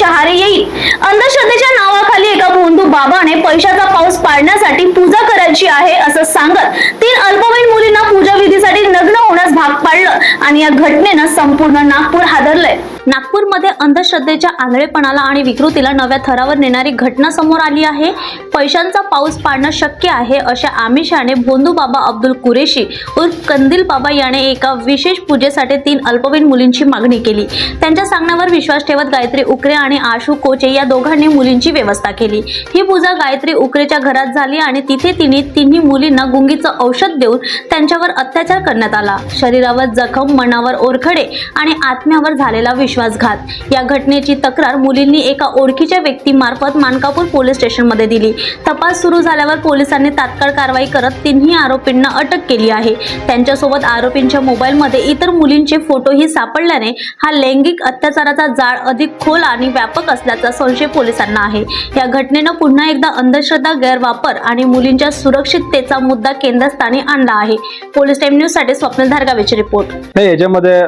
शहारे येईल. अंधश्रद्धेच्या नावाखाली एका भोंदू बाबाने पैशाचा पाऊस पाडण्यासाठी पूजा करायची आहे असं सांगत तीन अल्पवयीन मुलींना पूजा विधीसाठी नग्न होण्यास भाग पाडलं आणि या घटनेनं संपूर्ण नागपूर हादरलंय. नागपूरमध्ये अंधश्रद्धेच्या आंधळेपणाला आणि विकृतीला नव्या थरावर नेणारी घटना समोर आली आहे. पैशांचा पाऊस पाडणं शक्य आहे अशा आमिषाने भोंदू बाबा अब्दुल कुरेशी उर्फ कंदील बाबा याने एका विशेष पूजेसाठी तीन अल्पवयीन मुलींची मागणी केली. त्यांच्या सांगण्यावर विश्वास ठेवत गायत्री उकरे आणि आशू कोचे या दोघांनी मुलींची व्यवस्था केली. ही पूजा गायत्री उकरेच्या घरात झाली आणि तिथे तिने तिन्ही मुलींना गुंगीचं औषध देऊन त्यांच्यावर अत्याचार करण्यात आला. शरीरावर जखम मनावर ओरखडे आणि आत्म्यावर झालेला विश्वासघात. या घटनेची तक्रार मुलींनी एका ओळखीच्या व्यक्तीमार्फत मानकापूर पोलीस स्टेशनमध्ये दिली. तपास सुरू झाल्यावर पोलिसांनी तात्काळ कारवाई करत तिन्ही आरोपींना अटक केली आहे. त्यांच्यासोबत आरोपींच्या मोबाईलमध्ये इतर मुलींचे फोटोही सापडल्याने हा लैंगिक अत्याचाराचा जाळ अधिक खोल आणि व्यापक असल्याचा संशय पोलिसांना आहे. या घटनेनं पुन्हा एकदा अंधश्रद्धा गैरवापर आणि मुलींच्या सुरक्षिततेचा मुद्दा केंद्रस्थानी आणला आहे. पोलीस टाइम न्यूजसाठी स्वप्नील धारगावेची रिपोर्ट. याच्यामध्ये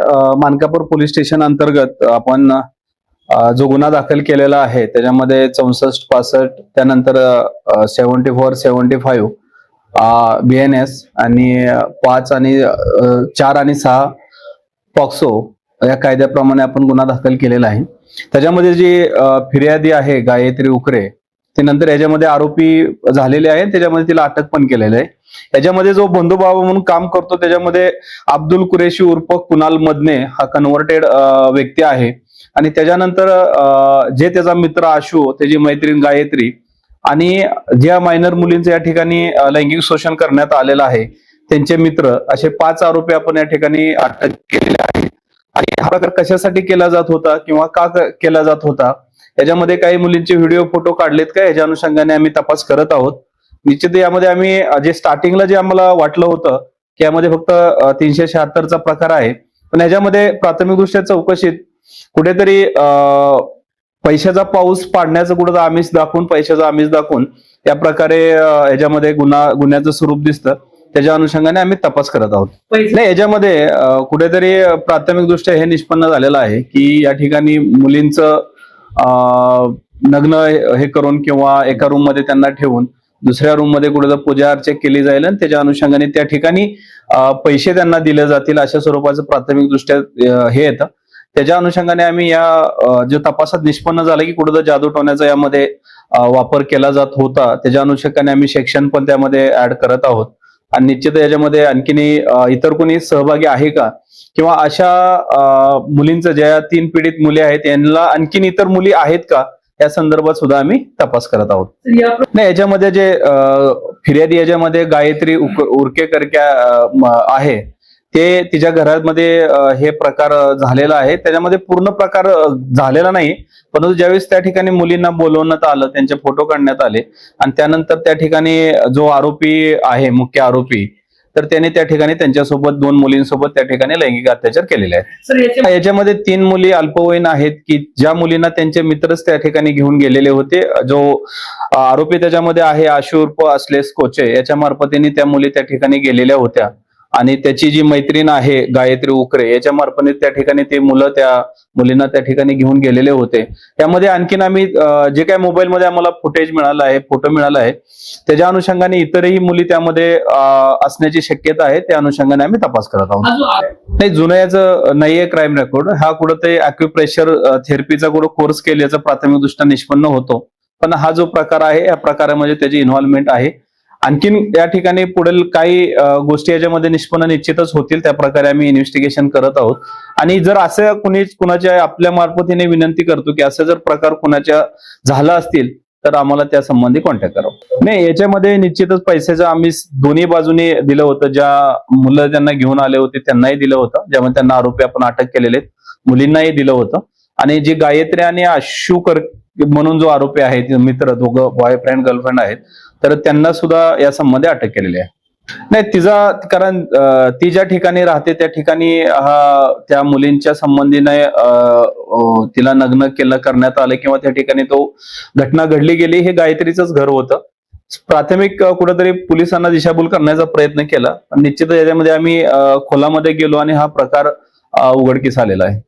मानकापूर पोलीस स्टेशन अंतर्गत आपण जो गुन्हा दाखल केलेला आहे त्याच्यामध्ये चौसष्ट पासष्ट त्यानंतर seventy four seventy five B N S आणि पाच आणि चार आणि सहा पॉक्सो या कायद्याप्रमाणे आपण गुन्हा दाखल केलेला आहे. त्याच्यामध्ये जी फिर्यादी आहे गायत्री उकरे ती नंतर याच्यामध्ये आरोपी झालेले आहे त्याच्यामध्ये तिला अटक पण केलेलं आहे. याच्यामध्ये जो बंधुभाव म्हणून काम करतो त्याच्यामध्ये अब्दुल कुरेशी उर्फ कुणाल मदने हा कन्व्हर्टेड व्यक्ती आहे. आणि त्याच्यानंतर जे त्याचा मित्र आशू त्याची मैत्रीण गायत्री आणि ज्या मायनर मुलींचं या ठिकाणी लैंगिक शोषण करण्यात आलेलं आहे त्यांचे मित्र असे पाच आरोपी आपण या ठिकाणी अटक केलेले आहेत आणि हा प्रकार कशासाठी केला जात होता किंवा का केला जात होता याच्यामध्ये काही मुलींचे व्हिडिओ फोटो काढलेत का? याच्या अनुषंगाने आम्ही तपास करत आहोत. निश्चित यामध्ये आम्ही जे स्टार्टिंगला जे आम्हाला वाटलं होतं की यामध्ये फक्त तीनशे शहात्तरचा प्रकार आहे. पण याच्यामध्ये प्राथमिकदृष्ट्या चौकशीत कुठेतरी अं, पैशाचा पाऊस पाडण्याचं कुठं आमिष दाखवून पैशाचा आमिष दाखवून त्या प्रकारे याच्यामध्ये गुन्हा गुन्ह्याचं स्वरूप दिसतं. त्याच्या अनुषंगाने आम्ही तपास करत आहोत. नाही याच्यामध्ये कुठेतरी प्राथमिक दृष्ट्या हे निष्पन्न झालेलं आहे की या ठिकाणी मुलींचं नग्न हे करून किंवा एका रूममध्ये त्यांना ठेवून दुसऱ्या रूममध्ये कुठे पूजा अर्चा केली जाईल आणि त्याच्या अनुषंगाने त्या ठिकाणी पैसे त्यांना दिले जातील अशा स्वरूपाचं प्राथमिक दृष्ट्या हे येतं. त्याच्या अनुषंगाने आम्ही या जो तपासात निष्पन्न झालं की कुठं जादू टोण्याचा यामध्ये वापर केला जात होता त्याच्या अनुषंगाने आम्ही सेक्शन पण त्यामध्ये ऍड करत आहोत. आणि निश्चित याच्यामध्ये आणखीनही इतर कोणी सहभागी आहे का? किंवा अशा मुलींचं ज्या तीन पीडित मुली आहेत यांना आणखीन इतर मुली आहेत का? या संदर्भात सुद्धा आम्ही तपास करत आहोत. नाही याच्यामध्ये जे फिर्यादी याच्यामध्ये गायत्री उक- उरकेकर क्या अं, म- आहे ते तिच्या घरामध्ये हे प्रकार झालेला आहे. त्याच्यामध्ये पूर्ण प्रकार झालेला नाही परंतु ज्यावेळेस त्या ठिकाणी मुलींना बोलवण्यात आलं त्यांचे फोटो काढण्यात आले आणि त्यानंतर त्या ठिकाणी जो आरोपी आहे मुख्य आरोपी तर त्याने त्या ठिकाणी त्यांच्यासोबत दोन मुलींसोबत त्या ठिकाणी लैंगिक अत्याचार केलेले आहेत. याच्यामध्ये तीन मुली अल्पवयीन आहेत की ज्या मुलींना त्यांचे मित्रच त्या ठिकाणी घेऊन गेलेले होते. जो आरोपी त्याच्यामध्ये आहे आशू उर्फ असलेस कोचे. याच्या मार्फतीने त्या मुली त्या ठिकाणी गेलेल्या होत्या. आणि त्याची जी मैत्रीण आहे गायत्री उकरे याच्या मार्फतीने त्या ठिकाणी ते मुलं त्या मुलींना त्या ठिकाणी घेऊन गेलेले होते. त्यामध्ये आणखीन आम्ही जे काय मोबाईलमध्ये आम्हाला फुटेज मिळालं आहे फोटो मिळाला आहे त्याच्या अनुषंगाने इतरही मुली त्यामध्ये असण्याची शक्यता आहे त्या अनुषंगाने आम्ही तपास करत आहोत. नाही जुनं याचं नाहीये क्राईम रेकॉर्ड हा कुठं ते अॅक्युप्रेशर थेरपीचा कुठं कोर्स केल्याचा प्राथमिक दृष्ट्या निष्पन्न होतो. पण हा जो प्रकार आहे या प्रकारामध्ये त्याची इन्व्हॉल्वमेंट आहे. आणखीन या ठिकाणी पुढील काही गोष्टी याच्यामध्ये निष्पन्न निश्चितच होतील त्या प्रकारे आम्ही इन्व्हेस्टिगेशन करत आहोत. आणि जर असं कुणी कुणाच्या आपल्या मार्फतीने विनंती करतो की असं जर प्रकार कुणाच्या झाला असतील तर आम्हाला त्या संबंधी कॉन्टॅक्ट करावं नाही याच्यामध्ये निश्चितच पैशाचं आम्ही दोन्ही बाजूने दिलं होतं. ज्या मुलं त्यांना घेऊन आले होते त्यांनाही दिलं होतं. ज्यामध्ये त्यांना आरोपी आपण अटक केलेले आहेत मुलींनाही दिलं होतं. आणि जे गायत्री आणि आशू कर म्हणून जो आरोपी आहे मित्र दोघं बॉयफ्रेंड गर्लफ्रेंड आहेत तर त्यांना सुद्धा या संबंधी अटक केलेली आहे. नाही तिचा कारण ती ज्या ठिकाणी राहते त्या ठिकाणी हा त्या मुलींच्या संबंधीने तिला नग्न केलं करण्यात आलं किंवा त्या ठिकाणी तो घटना घडली गेली हे गायत्रीच घर होतं. प्राथमिक कुठेतरी पोलिसांना दिशाभूल करण्याचा प्रयत्न केला पण निश्चित याच्यामध्ये आम्ही खोलामध्ये गेलो आणि हा प्रकार उघडकीस आलेला आहे.